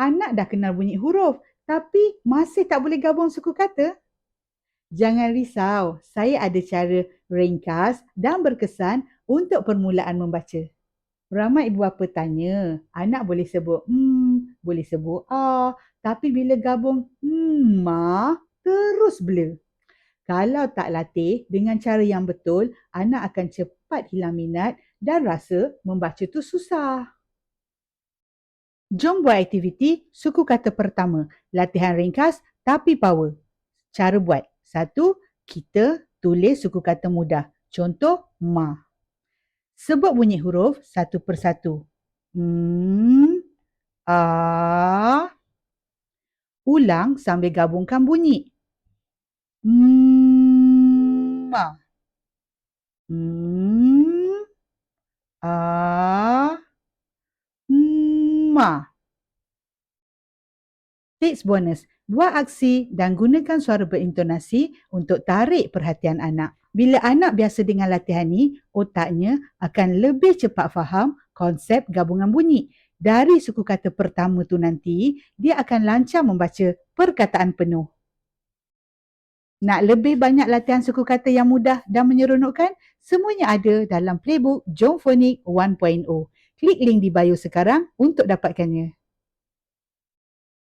Anak dah kenal bunyi huruf tapi masih tak boleh gabung suku kata? Jangan risau, saya ada cara ringkas dan berkesan untuk permulaan membaca. Ramai ibu bapa tanya, anak boleh sebut hmm, boleh sebut ah, tapi bila gabung hmm, ma, terus blur. Kalau tak latih dengan cara yang betul, anak akan cepat hilang minat dan rasa membaca tu susah. Jom buat aktiviti suku kata pertama. Latihan ringkas tapi power. Cara buat. Satu, kita tulis suku kata mudah. Contoh, ma. Sebut bunyi huruf satu persatu. Hmm, a. Ulang sambil gabungkan bunyi. Hmm, ma. Hmm, a. Ma. Tips bonus, buat aksi dan gunakan suara berintonasi untuk tarik perhatian anak. Bila anak biasa dengan latihan ni, otaknya akan lebih cepat faham konsep gabungan bunyi. Dari suku kata pertama tu nanti, dia akan lancar membaca perkataan penuh. Nak lebih banyak latihan suku kata yang mudah dan menyeronokkan? Semuanya ada dalam playbook Jom Phonic 1.0. Klik link di bio sekarang untuk dapatkannya.